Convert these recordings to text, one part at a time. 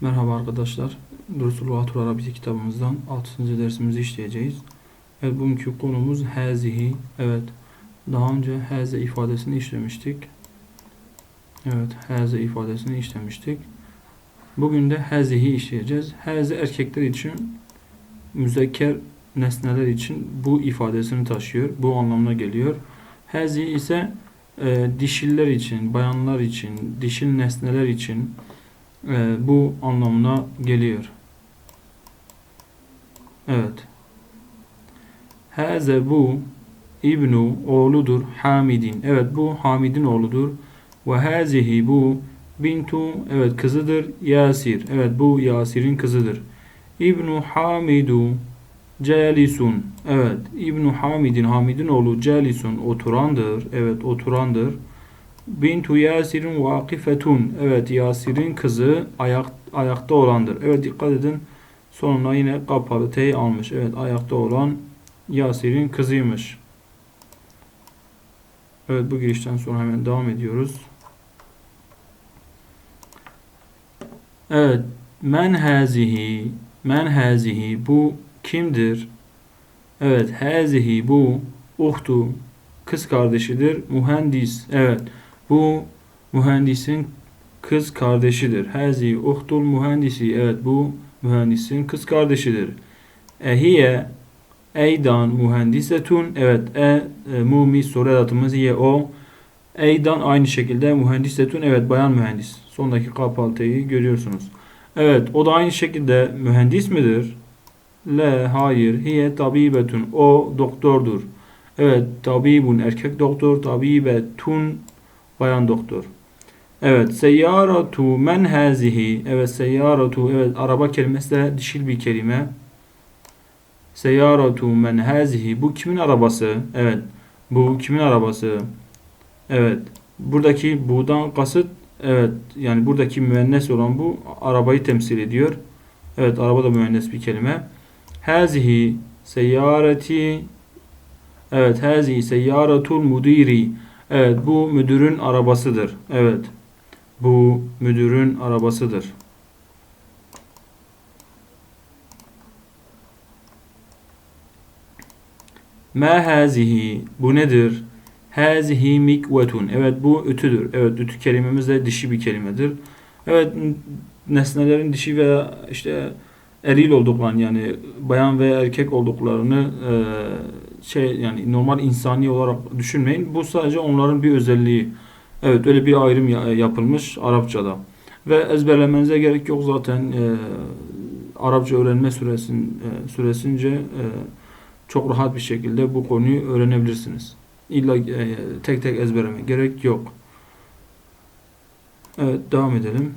Merhaba arkadaşlar. Dursul Vatur Arabi kitabımızdan 6. dersimizi işleyeceğiz. Evet bugünkü konumuz hazihi. Evet. Daha önce haze ifadesini işlemiştik. Evet, haze ifadesini işlemiştik. Bugün de hazihi işleyeceğiz. Haze erkekler için müzekker nesneler için bu ifadesini taşıyor. Bu anlamına geliyor. Hazi ise e, dişiller için, bayanlar için, dişil nesneler için e, bu anlamına geliyor. Evet. Haze bu İbnu oğludur Hamidin. Evet bu Hamid'in oğludur. Ve hazihi bu bintu evet kızıdır Yasir. Evet bu Yasir'in kızıdır. İbnu Hamidu Calisun. Evet İbnu Hamid'in Hamid'in oğlu Calisun oturandır. Evet oturandır. Bintu Yasir'in vakifetun. Evet Yasir'in kızı ayak, ayakta olandır. Evet dikkat edin. Sonuna yine kapalı T'yi almış. Evet ayakta olan Yasir'in kızıymış. Evet bu girişten sonra hemen devam ediyoruz. Evet men hazihi men hazihi bu kimdir? Evet hazihi bu uhtu kız kardeşidir. Mühendis. Evet bu mühendisin kız kardeşidir. Hazi uhtul mühendisi. Evet bu mühendisin kız kardeşidir. Ehiye eydan mühendisetun. Evet e, e mumi soru edatımız ye o. Eydan aynı şekilde mühendisetun. Evet bayan mühendis. Sondaki kapaltayı görüyorsunuz. Evet o da aynı şekilde mühendis midir? Le hayır. Hiye tabibetun. O doktordur. Evet tabibun erkek doktor. Tabibetun bayan doktor. Evet seyyaratu men hazihi. Evet seyyaratu evet araba kelimesi de dişil bir kelime. Seyyaratu men hazihi. Bu kimin arabası? Evet. Bu kimin arabası? Evet. Buradaki budan kasıt evet yani buradaki müennes olan bu arabayı temsil ediyor. Evet araba da müennes bir kelime. Hazihi seyyareti Evet hazihi seyyaratul mudiri. Evet bu müdürün arabasıdır. Evet. Bu müdürün arabasıdır. Ma hazihi bu nedir? Hazihi mikvetun. Evet bu ütüdür. Evet ütü kelimemiz de dişi bir kelimedir. Evet nesnelerin dişi veya işte eril olduklarını yani bayan ve erkek olduklarını e, şey yani normal insani olarak düşünmeyin. Bu sadece onların bir özelliği. Evet öyle bir ayrım yapılmış Arapçada. Ve ezberlemenize gerek yok zaten e, Arapça öğrenme süresin, e, süresince e, çok rahat bir şekilde bu konuyu öğrenebilirsiniz. İlla e, tek tek ezberleme gerek yok. Evet devam edelim.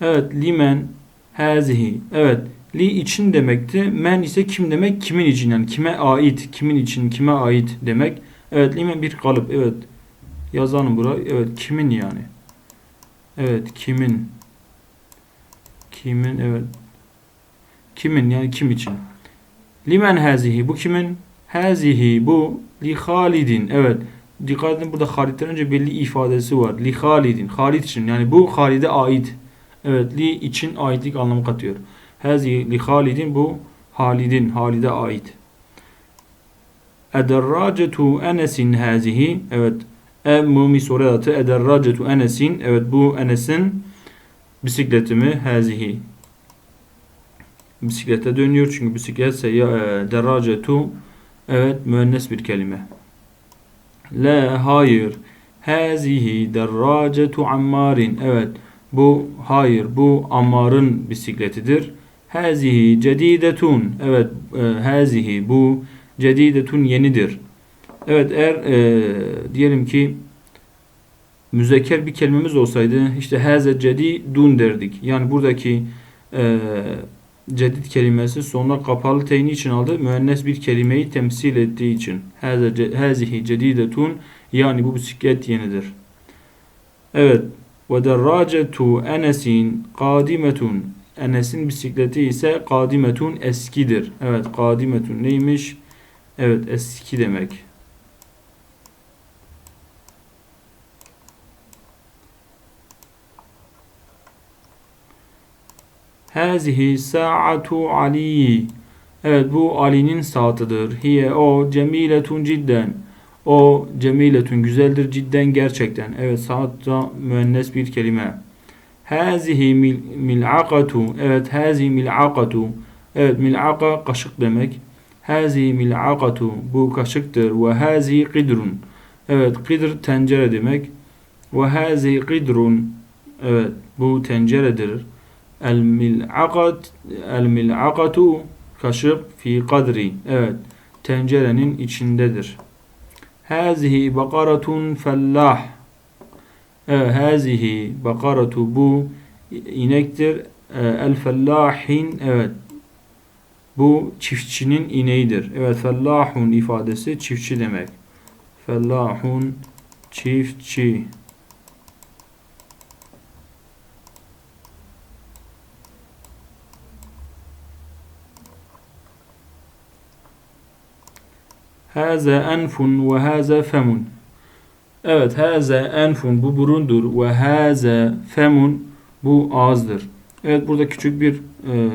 Evet limen hazihi. Evet li için demekti. Men ise kim demek? Kimin için yani kime ait? Kimin için kime ait demek. Evet limen bir kalıp. Evet. Yazalım buraya. Evet kimin yani? Evet kimin? Kimin evet. Kimin yani kim için? Limen hazihi bu kimin? Hazihi bu li Halidin. Evet. Dikkat edin burada Halid'den önce belli ifadesi var. Li Halidin. Halid için yani bu Halid'e ait. Evet li için aitlik anlamı katıyor. Hazi li Halidin bu Halid'in Halid'e ait. Ederracetu Enes'in hazihi. Evet. E mumi soru adı Ederracetu Enes'in. Evet bu Enes'in bisikleti mi? Hazihi. Bisiklete dönüyor çünkü bisiklet seyya e, evet müennes bir kelime. La hayır. Hazihi deracetu ammarin. Evet. Bu hayır bu Ammar'ın bisikletidir. Hazihi cedidetun. Evet e, hazihi bu cedidetun yenidir. Evet eğer e, diyelim ki müzekker bir kelimemiz olsaydı işte haze cedidun derdik. Yani buradaki e, cedid kelimesi sonuna kapalı teyni için aldı. Müennes bir kelimeyi temsil ettiği için. Hazihi cedidetun yani bu bisiklet yenidir. Evet. Ve derracetu Enes'in kadimetun. Enes'in bisikleti ise kadimetun eskidir. Evet kadimetun neymiş? Evet eski demek. Hazihi sa'atu Ali. Evet bu Ali'nin saatidir. Hiye o cemiletun cidden. O cemiletun güzeldir cidden gerçekten. Evet saat da müennes bir kelime. Hazihi mil, mil'akatu. Evet hazihi mil'akatu. Evet mil'aka kaşık demek. Hazihi mil'akatu. Bu kaşıktır. Ve hazihi qidrun. Evet qidr tencere demek. Ve hazihi qidrun. Evet bu tenceredir. El mil'akat el mil'akatu kaşık fi kadri. Evet tencerenin içindedir. Hazihi bakaratun fellah. Evet, hazihi bakaratu bu inektir. Ee, El fellahin evet bu çiftçinin ineğidir. Evet fellahun ifadesi çiftçi demek. Fellahun çiftçi. Haza enfun ve haza femun. Evet, haza enfun bu burundur ve haza femun bu ağızdır. Evet, burada küçük bir e,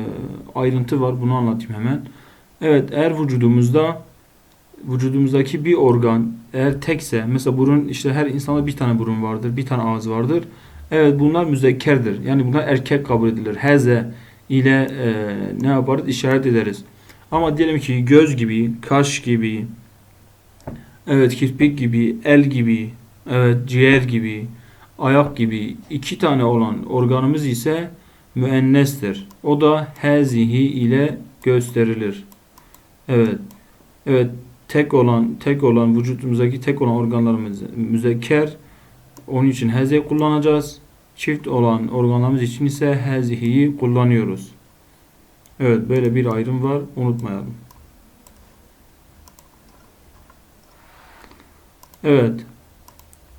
ayrıntı var. Bunu anlatayım hemen. Evet, eğer vücudumuzda vücudumuzdaki bir organ eğer tekse, mesela burun işte her insanda bir tane burun vardır, bir tane ağız vardır. Evet, bunlar müzekkerdir. Yani bunlar erkek kabul edilir. Haza ile e, ne yaparız? İşaret ederiz. Ama diyelim ki göz gibi, kaş gibi, Evet kirpik gibi, el gibi, evet ciğer gibi, ayak gibi iki tane olan organımız ise müennestir. O da hazihi ile gösterilir. Evet. Evet tek olan tek olan vücudumuzdaki tek olan organlarımız müzekker. Onun için hazi kullanacağız. Çift olan organlarımız için ise hazihiyi kullanıyoruz. Evet böyle bir ayrım var. Unutmayalım. Evet.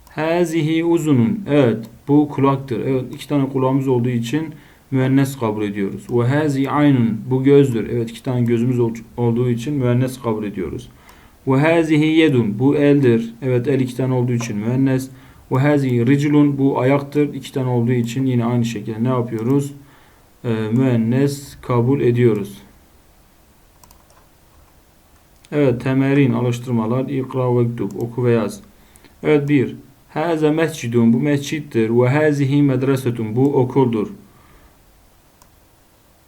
Hazihi uzunun. Evet. Bu kulaktır. Evet. iki tane kulağımız olduğu için müennes kabul ediyoruz. Ve hazi aynun. Bu gözdür. Evet. iki tane gözümüz olduğu için müennes kabul ediyoruz. Ve hazihi yedun. Bu eldir. Evet. El iki tane olduğu için müennes. Ve hazihi riclun. Bu ayaktır. iki tane olduğu için yine aynı şekilde ne yapıyoruz? Ee, müennes kabul ediyoruz. Evet temerin alıştırmalar ikra ve oku ve yaz. Evet bir. Haza mescidun bu mescittir ve hazihi medresetun bu okuldur.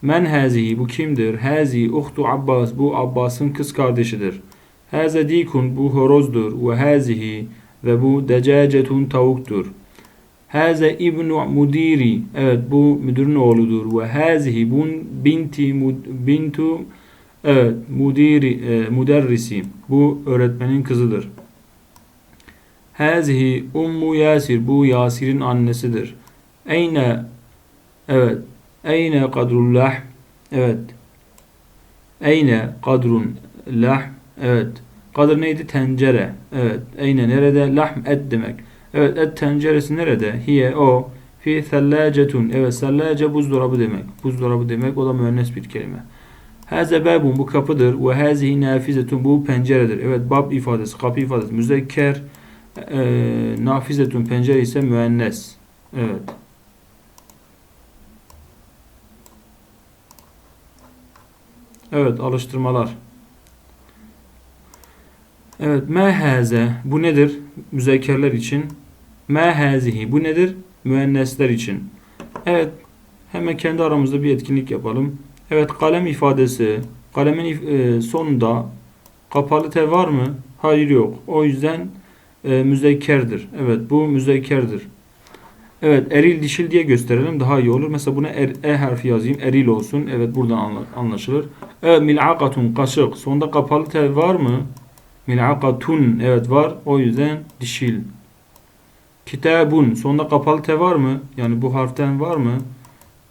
Men hazihi bu kimdir? Hazi uhtu Abbas bu Abbas'ın kız kardeşidir. Haza dikun bu horozdur ve hazihi ve bu decacetun tavuktur. Haza ibnu mudiri evet bu müdürün oğludur ve hazihi bun binti mud, bintu Evet, mudiri, müderrisi. Bu öğretmenin kızıdır. Hazihi ummu Yasir. Bu Yasir'in annesidir. Eyne Evet. Eyne kadrul lah. Evet. Eyne kadrun lah. Evet. Kadır neydi? Tencere. Evet. Eyne nerede? Lahm et demek. Evet et tenceresi nerede? Hiye o. Fi thellacetun. Evet sellace buzdolabı demek. Buzdolabı demek o da müennes bir kelime. Haze babun bu kapıdır. Ve hazihi nafizetun bu penceredir. Evet bab ifadesi, kapı ifadesi. Müzekker e, nafizetun pencere ise müennes. Evet. Evet alıştırmalar. Evet me haze bu nedir? Müzekkerler için. Me hazihi bu nedir? Müennesler için. Evet hemen kendi aramızda bir etkinlik yapalım. Evet kalem ifadesi. Kalemin e, sonunda kapalı T var mı? Hayır yok. O yüzden e, müzekkerdir. Evet bu müzekkerdir. Evet eril dişil diye gösterelim daha iyi olur. Mesela buna er, e harfi yazayım. Eril olsun. Evet buradan anlaşılır. Evet mil'akatun kaşık. Sonunda kapalı T var mı? Mil'akatun. Evet var. O yüzden dişil. Kitabun. Sonunda kapalı T var mı? Yani bu harften var mı?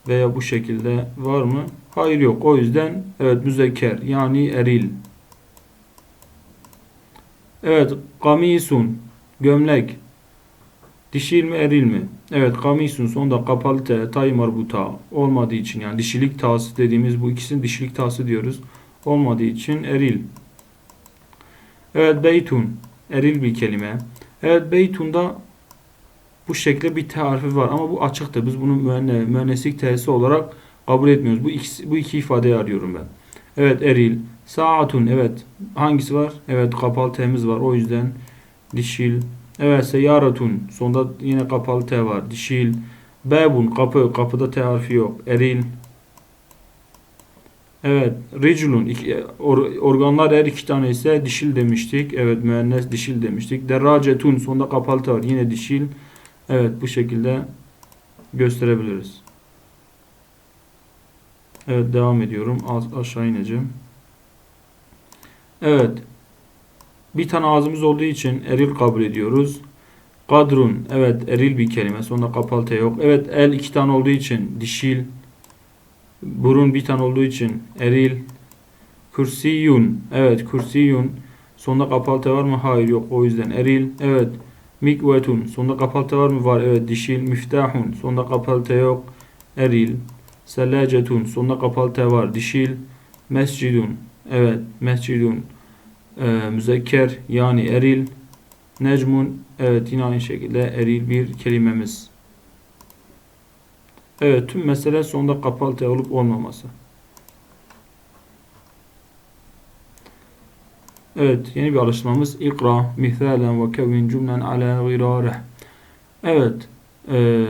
Veya bu şekilde var mı? Hayır yok. O yüzden evet müzekker yani eril. Evet kamisun gömlek. Dişil mi eril mi? Evet kamisun sonunda kapalı te tay marbuta olmadığı için yani dişilik tası dediğimiz bu ikisinin dişilik tası diyoruz. Olmadığı için eril. Evet beytun eril bir kelime. Evet beytunda bu şekilde bir T harfi var ama bu açıktır. Biz bunu müenneslik T'si olarak kabul etmiyoruz. Bu ikisi, bu iki ifadeyi arıyorum ben. Evet eril. Saatun evet. Hangisi var? Evet kapalı T'miz var. O yüzden dişil. Evet seyaratun. Sonda yine kapalı T var. Dişil. Babun kapı. Kapıda T harfi yok. Eril. Evet. Riculun. iki- or- organlar eğer iki tane ise dişil demiştik. Evet müennes dişil demiştik. Derracetun. Sonda kapalı T var. Yine dişil. Evet bu şekilde gösterebiliriz. Evet devam ediyorum. Az, aşağı ineceğim. Evet. Bir tane ağzımız olduğu için eril kabul ediyoruz. Kadrun. Evet eril bir kelime. Sonunda kapalı T yok. Evet el iki tane olduğu için dişil. Burun bir tane olduğu için eril. Kürsiyun. Evet kürsiyun. Sonunda kapalı T var mı? Hayır yok. O yüzden eril. Evet. Mikvetun. Sonunda kapalı T var mı? Var. Evet dişil. Miftahun. Sonunda kapalı T yok. Eril. Sellacetun. Sonunda kapalı T var. Dişil. Mescidun. Evet. Mescidun. Ee, müzekker yani eril. Necmun. Evet yine aynı şekilde eril bir kelimemiz. Evet tüm mesele sonunda kapalı olup olmaması. Evet yeni bir alıştırmamız. İkra misalen ve kevin cümlen ala gırareh. Evet. Eee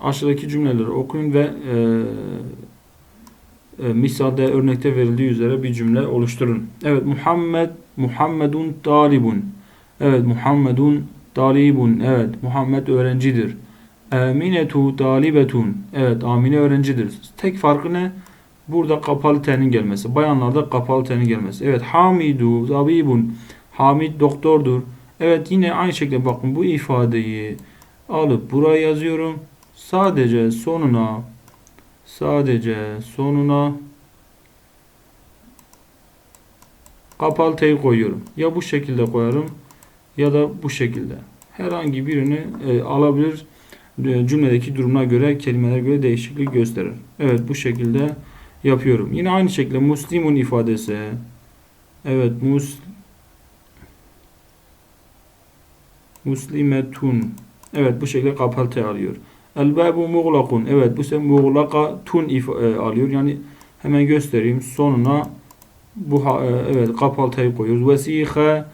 aşağıdaki cümleleri okuyun ve e, misalde örnekte verildiği üzere bir cümle oluşturun. Evet Muhammed Muhammedun talibun. Evet Muhammedun talibun. Evet Muhammed öğrencidir. Aminetu talibetun. Evet Amine öğrencidir. Tek farkı ne? Burada kapalı tenin gelmesi. Bayanlarda kapalı tenin gelmesi. Evet Hamidu tabibun. Hamid doktordur. Evet yine aynı şekilde bakın bu ifadeyi alıp buraya yazıyorum. Sadece sonuna sadece sonuna kapalı T'yi koyuyorum. Ya bu şekilde koyarım ya da bu şekilde. Herhangi birini e, alabilir. E, cümledeki durumuna göre, kelimelere göre değişiklik gösterir. Evet bu şekilde yapıyorum. Yine aynı şekilde muslimun ifadesi. Evet mus muslimetun. Evet bu şekilde kapalı T alıyor. El babu muğlakun. Evet bu sefer muğlaka tun if- e, alıyor. Yani hemen göstereyim. Sonuna bu e, evet kapalı T'yi koyuyoruz. Vesihe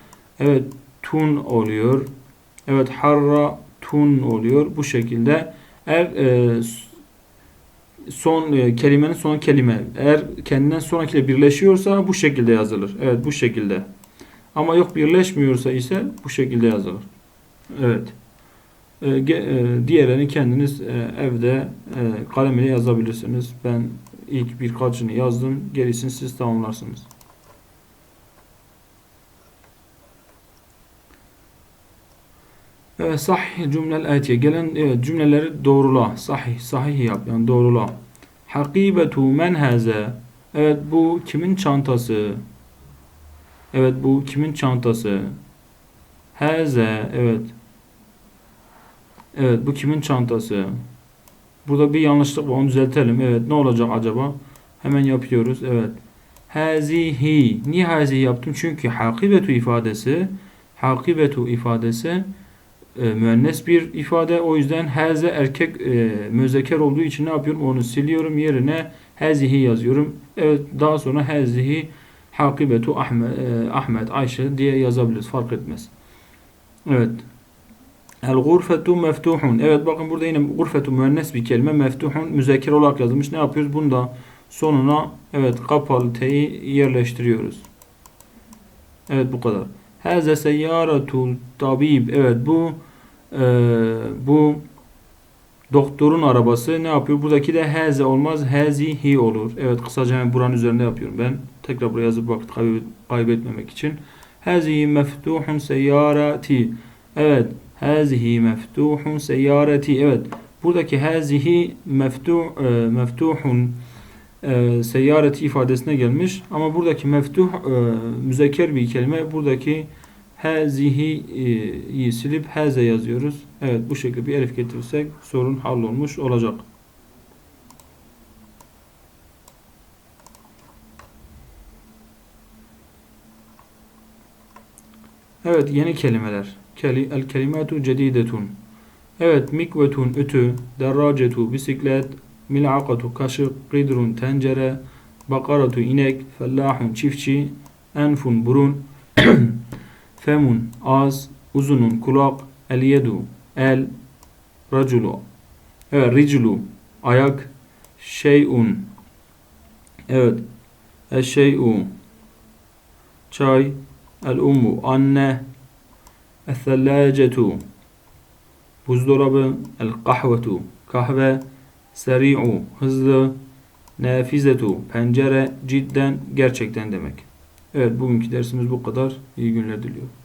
evet tun oluyor. Evet harra tun oluyor. Bu şekilde eğer e, son e, kelimenin son kelime eğer kendinden sonrakiyle birleşiyorsa bu şekilde yazılır. Evet bu şekilde. Ama yok birleşmiyorsa ise bu şekilde yazılır. Evet. E, e, diğerlerini kendiniz e, evde kalem ile yazabilirsiniz. Ben ilk birkaçını yazdım. Gerisini siz tamamlarsınız. Evet, sahih cümlel atiye. Gelen evet, cümleleri doğrula. Sahih, sahih yap. Yani doğrula. Hakibetu men haze. Evet bu kimin çantası? Evet bu kimin çantası? Haze. Evet. Evet bu kimin çantası? Burada bir yanlışlık var. Onu düzeltelim. Evet ne olacak acaba? Hemen yapıyoruz. Evet. Hazihi. Niye hazihi yaptım? Çünkü hakibetu ifadesi hakibetu ifadesi e, müennes bir ifade. O yüzden haze erkek e, müzekker olduğu için ne yapıyorum? Onu siliyorum. Yerine hazihi yazıyorum. Evet daha sonra hazihi hakibetu Ahmet, e, Ahmet Ayşe diye yazabiliriz. Fark etmez. Evet. El gurfetu meftuhun. Evet bakın burada yine gurfetu müennes bir kelime. Meftuhun müzekker olarak yazılmış. Ne yapıyoruz? Bunda sonuna evet kapalı t'yi yerleştiriyoruz. Evet bu kadar. Haze seyyaratul tabib. Evet bu e, bu doktorun arabası ne yapıyor? Buradaki de haze olmaz. Hazihi olur. Evet kısaca hemen buranın üzerinde yapıyorum ben. Tekrar buraya yazıp vakit kaybet, kaybetmemek için. Hazihi meftuhun seyyarati. Evet. Hazihi meftuhun seyyareti. Evet. Buradaki hazihi meftuh e, meftuhun e, seyyareti ifadesine gelmiş. Ama buradaki meftuh e, müzekker bir kelime. Buradaki hazihi'yi silip haze yazıyoruz. Evet bu şekilde bir elif getirirsek sorun hallolmuş olacak. Evet yeni kelimeler. El kelimatu cedidetun. Evet mikvetun ütü, derracetu bisiklet, mil'akatu kaşık, qidrun tencere, bakaratu inek, fellahun çiftçi, enfun burun, femun ağız, uzunun kulak, el yedu el, raculu evet riclu ayak, şeyun evet eşşey'u çay, el ummu anne, el buzdolabı, el kahvetu kahve, seri'u hızlı, nafizetu pencere, cidden gerçekten demek. Evet bugünkü dersimiz bu kadar. İyi günler diliyorum.